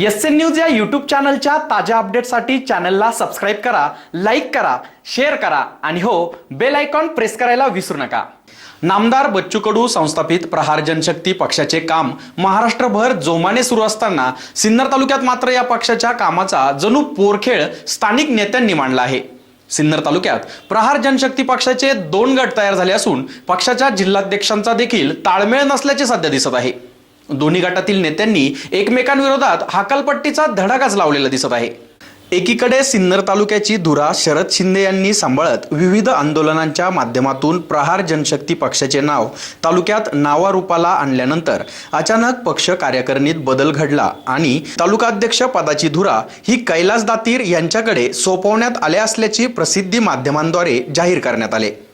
S N news या YouTube चॅनलच्या ताज्या अपडेटसाठी चॅनलला सबस्क्राईब करा लाईक करा शेअर करा आणि हो बेल आयकॉन प्रेस करायला विसरू नका. नामदार बच्चू कडू संस्थापित प्रहार जनशक्ती पक्षाचे काम महाराष्ट्रभर जोमाने सुरू असताना सिन्नर तालुक्यात मात्र या पक्षाच्या कामाचा जणू पोरखेळ स्थानिक नेत्यांनी मांडला आहे. सिन्नर तालुक्यात प्रहार जनशक्ती पक्षाचे दोन गट तयार झाले असून पक्षाच्या जिल्हाध्यक्षांचा देखील ताळमेळ नसल्याचे सध्या दिसत आहे. दोन्ही गटातील नेत्यांनी एकमेकांविरोधात हाकालपट्टीचा धडाकाच लावलेला दिसत आहे. एकीकडे सिन्नर तालुक्याची धुरा शरद शिंदे यांनी सांभाळत विविध आंदोलनांच्या माध्यमातून प्रहार जनशक्ती पक्षाचे नाव तालुक्यात नावारूपाला आणल्यानंतर अचानक पक्ष कार्यकारिणीत बदल घडला आणि तालुकाध्यक्ष पदाची धुरा ही कैलास दातीर यांच्याकडे सोपवण्यात आल्या असल्याची प्रसिद्धी माध्यमांद्वारे जाहीर करण्यात आले.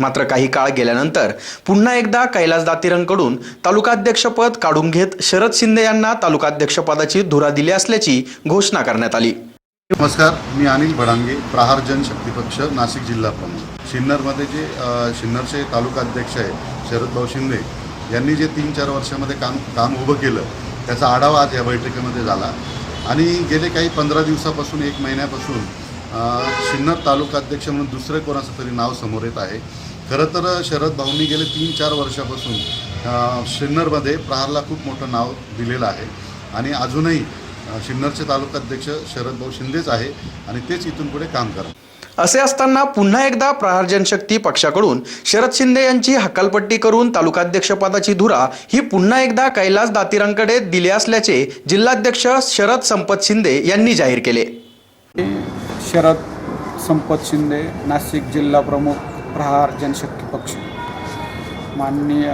मात्र काही काळ गेल्यानंतर पुन्हा एकदा कैलास दातीरांकडून तालुकाध्यक्षपद काढून घेत शरद शिंदे यांना तालुकाध्यक्षपदाची धुरा दिली असल्याची घोषणा करण्यात आली. नमस्कार मी अनिल भडांगे प्रहार जनशक्ती पक्ष नाशिक जिल्हा प्रमुख. सिन्नरमध्ये जे सिन्नरचे तालुका अध्यक्ष आहे शरदभाऊ शिंदे यांनी जे तीन चार वर्षामध्ये काम काम उभं केलं त्याचा आढावा आज या बैठकीमध्ये झाला. आणि गेले काही पंधरा दिवसापासून एक महिन्यापासून सिन्नर तालुका अध्यक्ष म्हणून दुसरं कोणाचं तरी नाव समोर येत आहे. खरं तर शरद भाऊंनी गेले तीन चार वर्षापासून सिन्नरमध्ये प्रहारला खूप मोठं नाव दिलेलं आहे. आणि अजूनही सिन्नरचे तालुकाध्यक्ष शरदभाऊ शिंदेच आहे आणि तेच इथून पुढे काम करतात. असे असताना पुन्हा एकदा प्रहार जनशक्ती पक्षाकडून शरद शिंदे यांची हकालपट्टी करून तालुकाध्यक्षपदाची धुरा ही पुन्हा एकदा कैलास दातीरांकडे दिली असल्याचे जिल्हाध्यक्ष शरद संपत शिंदे यांनी जाहीर केले. शरद संपत शिंदे नाशिक जिल्हा प्रमुख. प्रहार जनशक्ती पक्ष. माननीय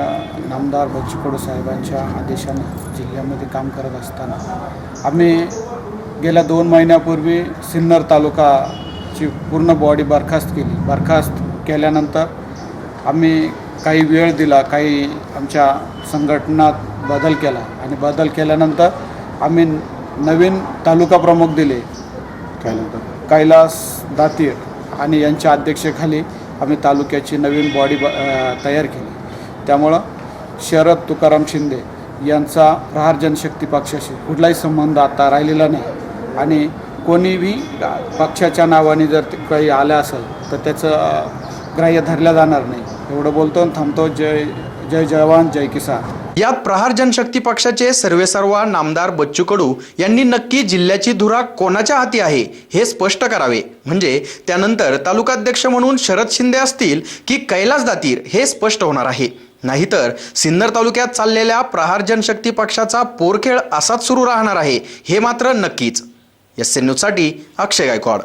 नामदार बच्चू कडू साहेबांच्या आदेशानं जिल्ह्यामध्ये काम करत असताना आम्ही गेल्या दोन महिन्यापूर्वी सिन्नर तालुकाची पूर्ण बॉडी बरखास्त केली. बरखास्त केल्यानंतर आम्ही काही वेळ दिला काही आमच्या संघटनात बदल केला आणि बदल केल्यानंतर आम्ही नवीन तालुका प्रमुख दिले. कैलास दातीर आणि यांच्या अध्यक्षेखाली आम्ही तालुक्याची नवीन बॉडी ब तयार केली. त्यामुळं शरद तुकाराम शिंदे यांचा प्रहार जनशक्ती पक्षाशी कुठलाही संबंध आता राहिलेला नाही. आणि कोणीही पक्षाच्या नावाने जर काही आलं असेल तर त्याचं ग्राह्य धरलं जाणार नाही. एवढं बोलतो आणि थांबतो. जय जय जवान जय किसान. यात प्रहार जनशक्ती पक्षाचे सर्वेसर्वा नामदार बच्चू कडू यांनी नक्की जिल्ह्याची धुरा कोणाच्या हाती आहे हे स्पष्ट करावे. म्हणजे त्यानंतर तालुकाध्यक्ष म्हणून शरद शिंदे असतील की कैलास दातीर हे स्पष्ट होणार आहे. नाहीतर सिन्नर तालुक्यात चाललेल्या प्रहार जनशक्ती पक्षाचा पोरखेळ असाच सुरू राहणार आहे हे मात्र नक्कीच. एस एन न्यूजसाठी अक्षय गायकवाड.